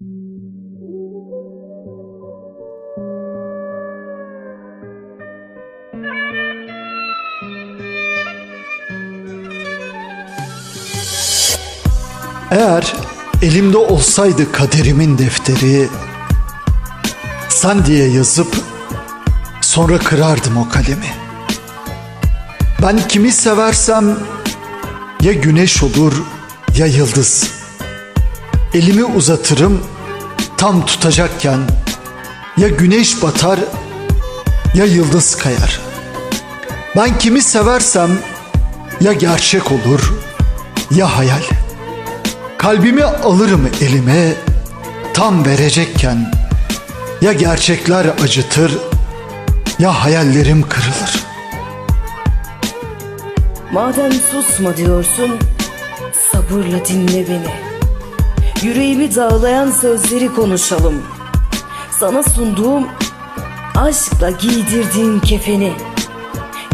Eğer elimde olsaydı kaderimin defteri sen diye yazıp sonra kırardım o kalemi. Ben kimi seversem ya güneş olur ya yıldız. Elimi uzatırım tam tutacakken ya güneş batar ya yıldız kayar. Ben kimi seversem ya gerçek olur ya hayal. Kalbimi alırım elime tam verecekken ya gerçekler acıtır ya hayallerim kırılır. Madem susma diyorsun, sabırla dinle beni. Yüreğimi dağlayan sözleri konuşalım. Sana sunduğum aşkla giydirdiğim kefeni.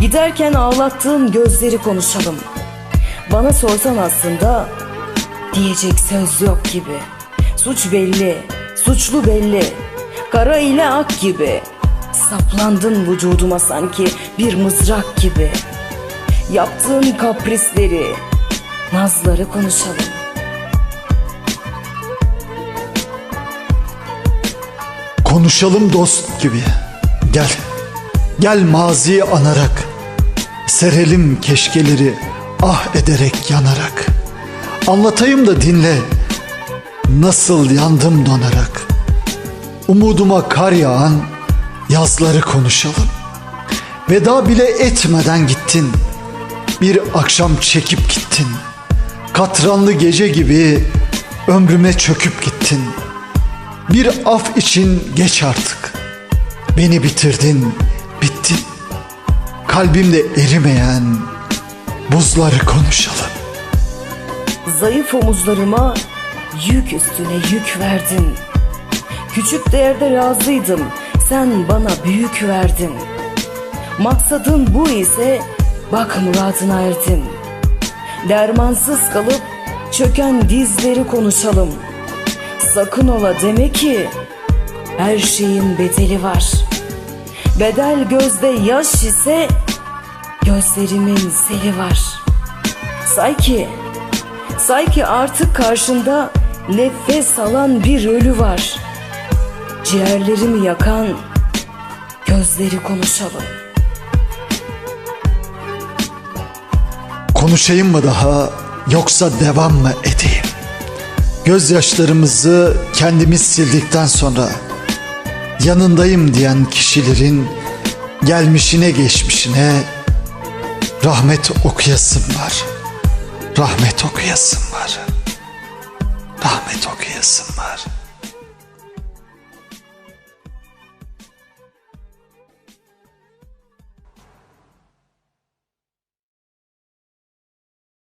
Giderken ağlattığım gözleri konuşalım. Bana sorsan aslında diyecek söz yok gibi. Suç belli, suçlu belli. Kara ile ak gibi. Saplandın vücuduma sanki bir mızrak gibi. Yaptığın kaprisleri, nazları konuşalım. Konuşalım dost gibi. Gel. Gel maziyi anarak. Serelim keşkeleri ah ederek yanarak. Anlatayım da dinle. Nasıl yandım donarak. Umuduma kar yağan yazları konuşalım. Veda bile etmeden gittin. Bir akşam çekip gittin. Katranlı gece gibi ömrüme çöküp gittin. Bir af için geç artık. Beni bitirdin, bittin. Kalbimde erimeyen buzları konuşalım. Zayıf omuzlarıma yük üstüne yük verdin. Küçük değerde razıydım, sen bana büyük verdin. Maksadın bu ise bak muradına erdin. Dermansız kalıp çöken dizleri konuşalım. Sakın ola deme ki her şeyin bedeli var. Bedel gözde yaş ise gözlerimin seli var. Say ki Say ki artık karşında nefes alan bir ölü var. Ciğerlerimi yakan gözleri konuşalım. Konuşayım mı daha yoksa devam mı edeyim? Gözyaşlarımızı kendimiz sildikten sonra yanındayım diyen kişilerin gelmişine geçmişine rahmet okuyasım var. Rahmet okuyasım var. Rahmet okuyasım var.